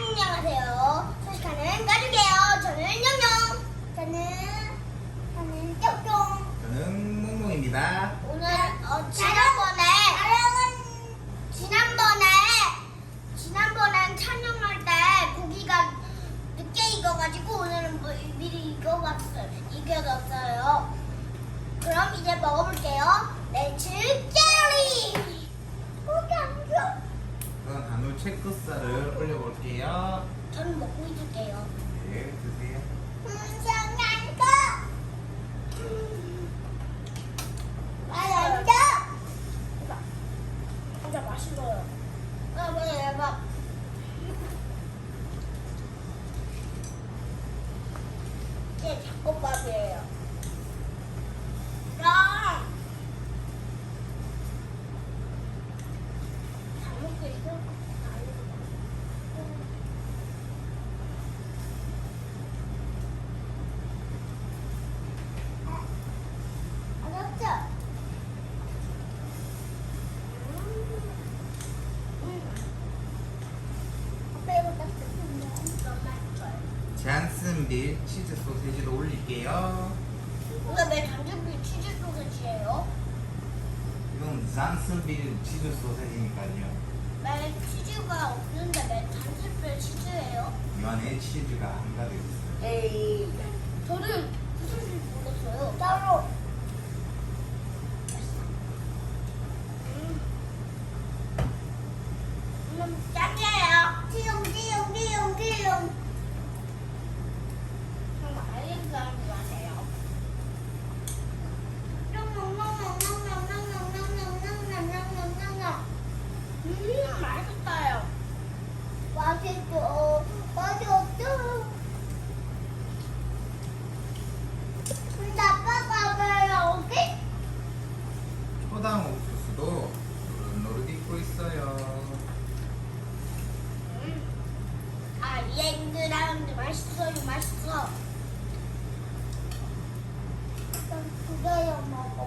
안녕하세요. 소식하는 가족이에요. 저는 영영. 저는 저는 쫑쫑. 저는 몽몽입니다. 오늘 어, 지난번에 지난번에 지난번엔 촬영할 때 고기가 늦게 익어가지고 오늘은 뭐 미리 익어갔어요. 익어졌어요. 그럼 이제 먹어볼게요. 렛츠 젤리. 채끝살을 올려볼게요. 저는 먹고 있을게요. 네, 드세요. 장난 거. 맛있어. 진짜 맛있어요. 아, 뭐야, 대박. 이게 잡곡밥이에요. 야! 잘 먹고 있어? 알았죠? 빼고 따뜻한데 너무 맛있어요. 잔슨빌 치즈 소세지를 올릴게요. 근데 왜 단계비 치즈 소세지예요? 이건 잔슨빌 치즈 소세지니까요. 왜 치즈가 없는데 왜 단계비 치즈예요? 이 안에 치즈가 한가득 있어요. 에이. 저는 무슨 줄 몰랐어요. 따로. 음. 음, 짱이 Gaya mo ko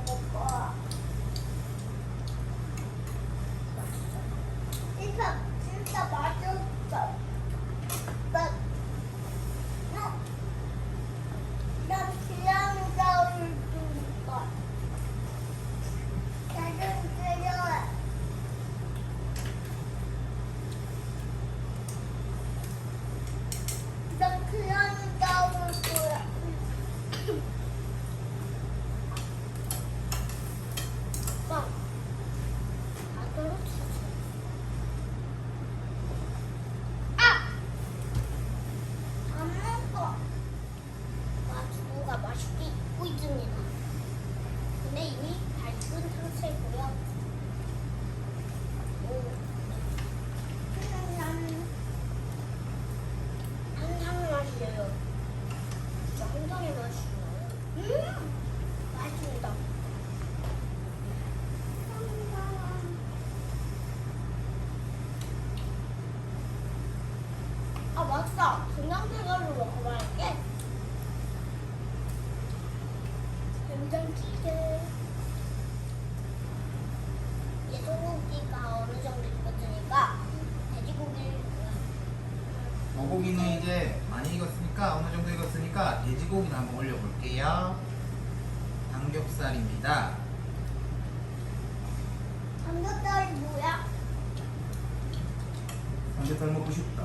삼겹살 먹고 싶다.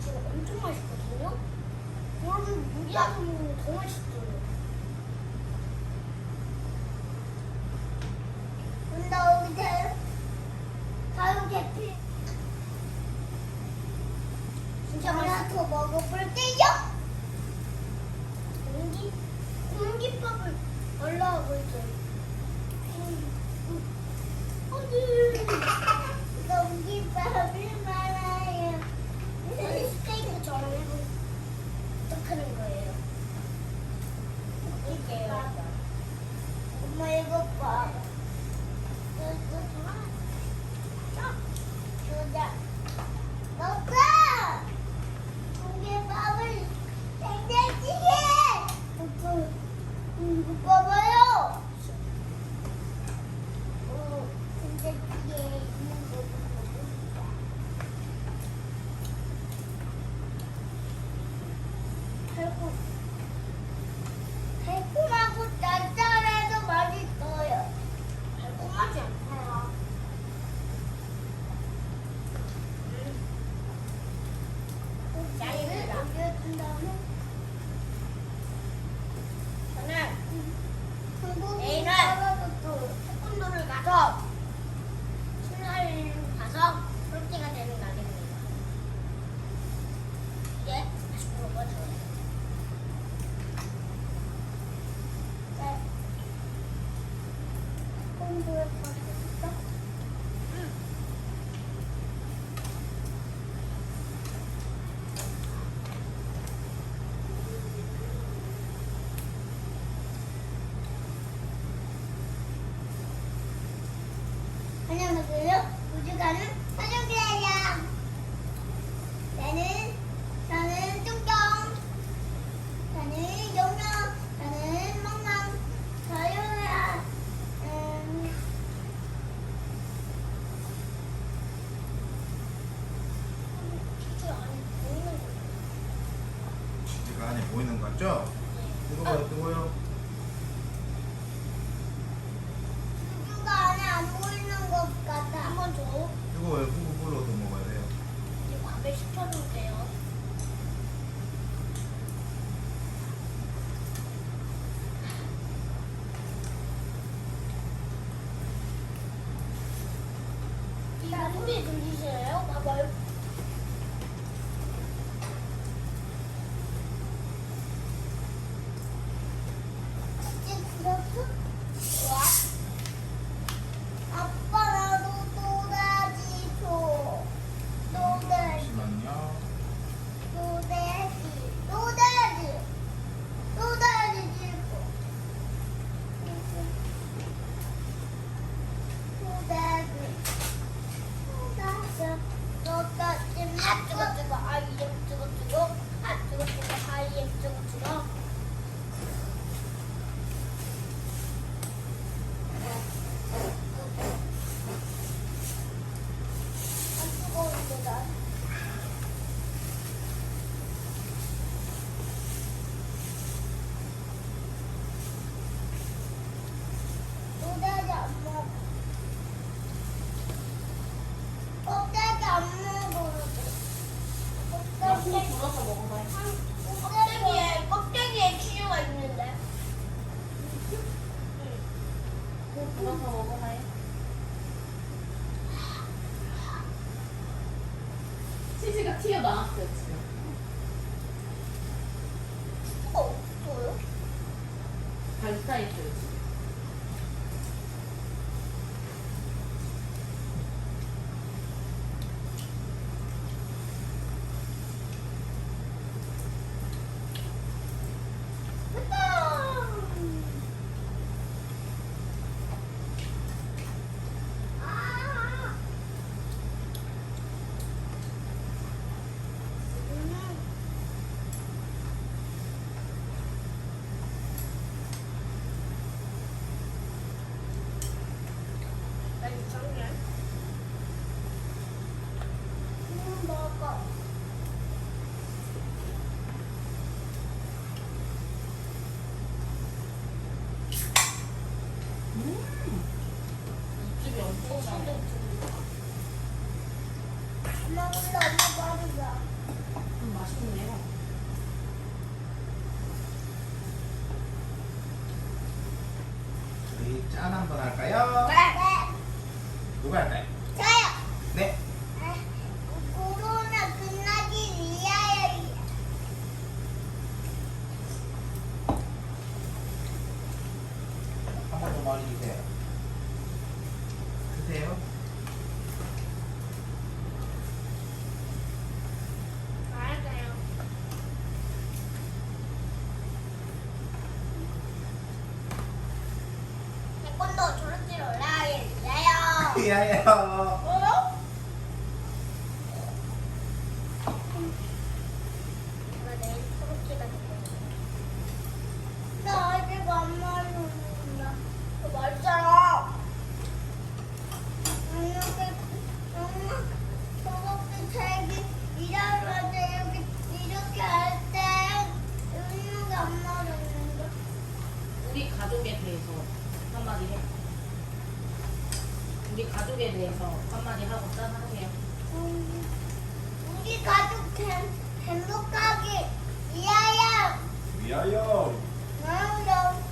지금 엄청 맛있거든요? 그럼 무리하게 먹으면 더 맛있어요. 근데 여기 보이는 거죠? 이거 아. 봐, 이거요. 치즈가 튀어나왔어요 지금 어, 뭐요? 발사했어요 지금. 짠 한번 할까요? 네. 네. 누가 할까요? 저요. 네. Iya. Tembok kaki. Biayang. Biayang. Nolong.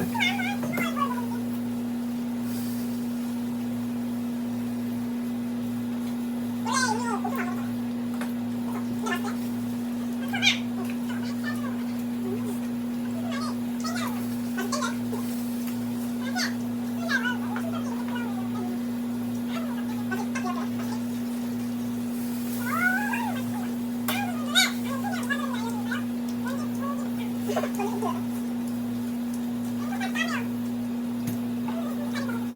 Thank you.